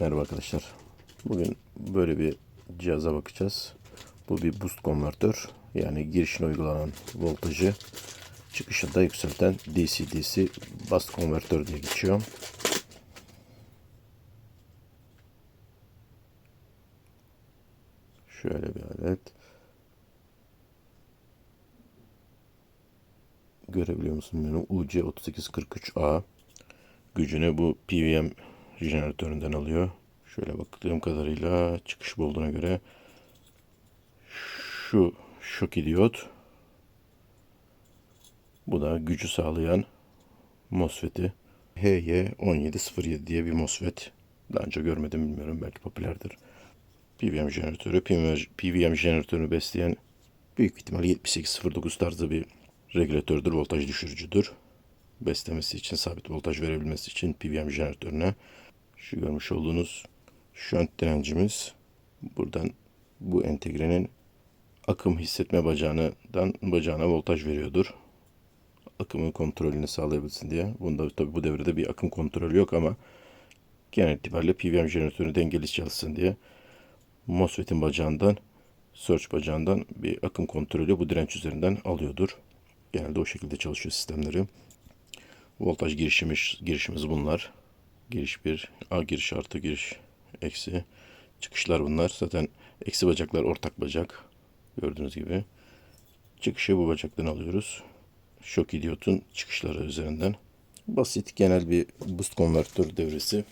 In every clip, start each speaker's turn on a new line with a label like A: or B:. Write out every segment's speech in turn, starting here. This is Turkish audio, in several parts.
A: Merhaba arkadaşlar. Bugün böyle bir cihaza bakacağız. Bu bir boost konvertör. Yani girişine uygulanan voltajı çıkışında yükselten DC-DC bus konvertör diye geçiyor. Şöyle bir alet. Görebiliyor musun bilmiyorum. UC3843A gücünü bu PWM jeneratöründen alıyor. Şöyle baktığım kadarıyla çıkış olduğuna göre şu şok diyot bu da gücü sağlayan MOSFET'i HY1707 diye bir MOSFET. Daha önce görmedim bilmiyorum belki popülerdir. PWM jeneratörü, PWM jeneratörünü besleyen büyük ihtimal 7809 tarzı bir regülatördür, voltaj düşürücüdür. Beslemesi için, sabit voltaj verebilmesi için PWM jeneratörüne şu görmüş olduğunuz şönt direncimiz buradan bu entegrenin akım hissetme bacağından bacağına voltaj veriyordur. Akımın kontrolünü sağlayabilsin diye. Bunda tabi bu devrede bir akım kontrolü yok ama genel itibariyle PWM jeneratörü dengeli çalışsın diye MOSFET'in bacağından search bacağından bir akım kontrolü bu direnç üzerinden alıyordur. Genelde o şekilde çalışıyor sistemleri. Voltaj girişimiz, girişimiz bunlar. Giriş 1, A giriş artı giriş eksi. Çıkışlar bunlar. Zaten eksi bacaklar ortak bacak. Gördüğünüz gibi. Çıkışı bu bacaktan alıyoruz. Şok idiotun çıkışları üzerinden. Basit genel bir boost konvertör devresi.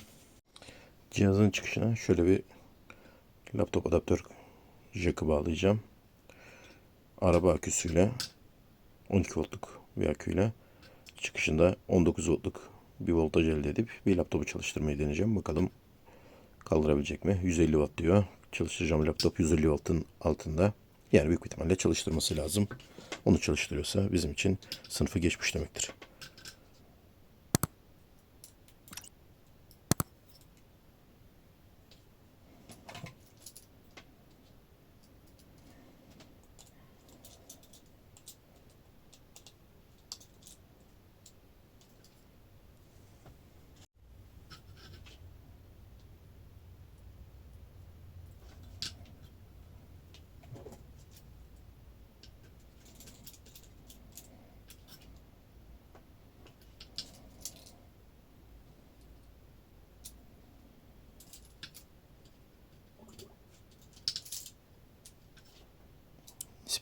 A: Cihazın çıkışına şöyle bir laptop adaptör jack'ı bağlayacağım. Araba aküsüyle 12 voltluk bir aküyle çıkışında 19 voltluk bir voltaj elde edip bir laptopu çalıştırmayı deneyeceğim. Bakalım kaldırabilecek mi? 150 watt diyor. Çalıştıracağım laptop 150 wattın altında. Yani büyük ihtimalle çalıştırması lazım. Onu çalıştırıyorsa bizim için sınıfı geçmiş demektir.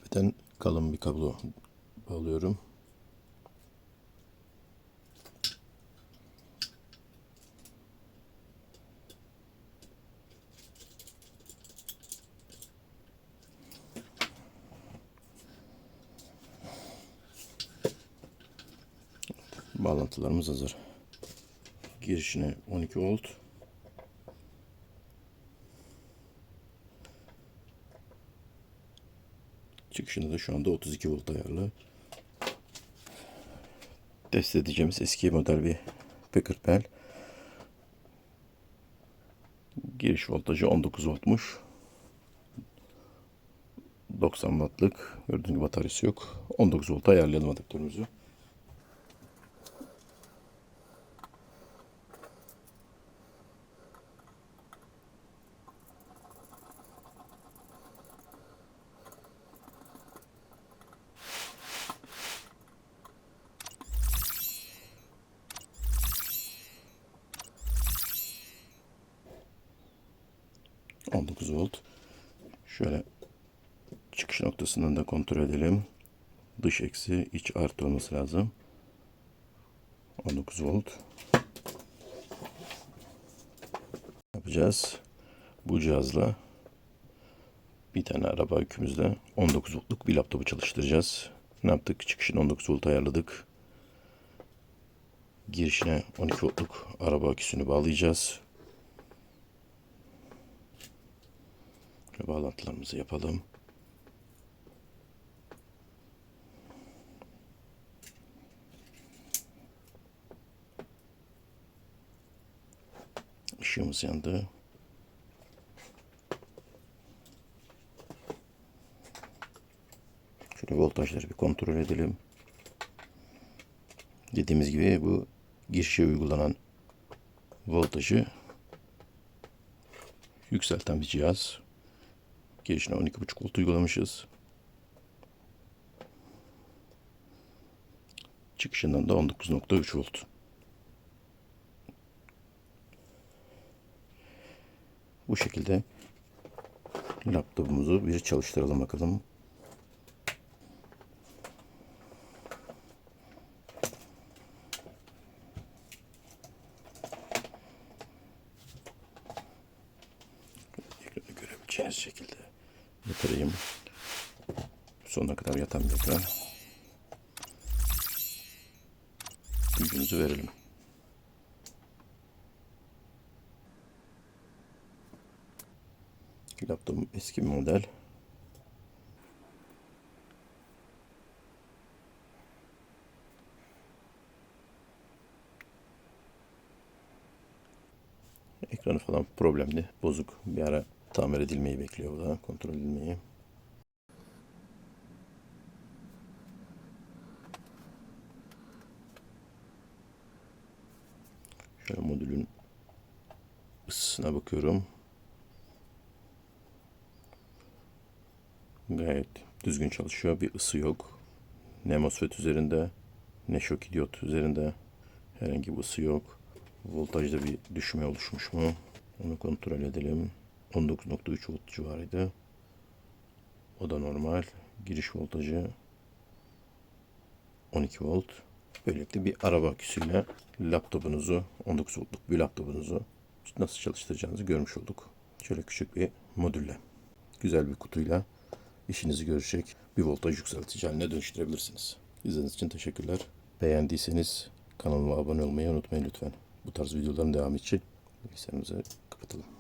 A: Nispeten kalın bir kablo bağlıyorum. Bağlantılarımız hazır. Girişine 12 volt. Çıkışında da şu anda 32 volt ayarlı. Test edeceğimiz eski model bir Packerpel. Giriş voltajı 19 voltmuş. 90 wattlık. Gördüğünüz gibi bataryası yok. 19 volta ayarlayalım adaptörümüzü. ...19 volt. Şöyle... ...çıkış noktasından da kontrol edelim. Dış eksi, iç artı olması lazım. 19 volt. Yapacağız. Bu cihazla... ...bir tane araba akümüzle... ...19 voltluk bir laptopu çalıştıracağız. Ne yaptık? Çıkışını 19 volt ayarladık. Girişine 12 voltluk araba aküsünü bağlayacağız. Ve bağlantılarımızı yapalım. Işığımız yandı. Şöyle voltajları bir kontrol edelim. Dediğimiz gibi bu girişe uygulanan voltajı yükselten bir cihaz. Girişine 12.5 volt uygulamışız. Çıkışından da 19.3 volt. Bu şekilde laptopumuzu bir çalıştıralım bakalım. Ekranı görebileceğiniz şekilde yatırayım. Sonuna kadar yatan bir ekran. Gücünüzü verelim. Laptopum eski model. Ekranı falan problemli, bozuk. Bir ara tamir edilmeyi bekliyor bu da, kontrol edilmeyi. Şöyle modülün ısısına bakıyorum. Gayet düzgün çalışıyor. Bir ısı yok. Ne MOSFET üzerinde ne şok diyot üzerinde herhangi bir ısı yok. Voltajda bir düşme oluşmuş mu? Onu kontrol edelim. 19.3 volt civarıydı. O da normal. Giriş voltajı 12 volt. Böylelikle bir araba aküsüyle laptopunuzu, 19 voltluk bir laptopunuzu nasıl çalıştıracağınızı görmüş olduk. Şöyle küçük bir modülle. Güzel bir kutuyla işinizi görecek bir voltaj yükseltici haline dönüştürebilirsiniz. İzlediğiniz için teşekkürler. Beğendiyseniz kanalıma abone olmayı unutmayın lütfen. Bu tarz videoların devamı için bilgisayarımızı kapatalım.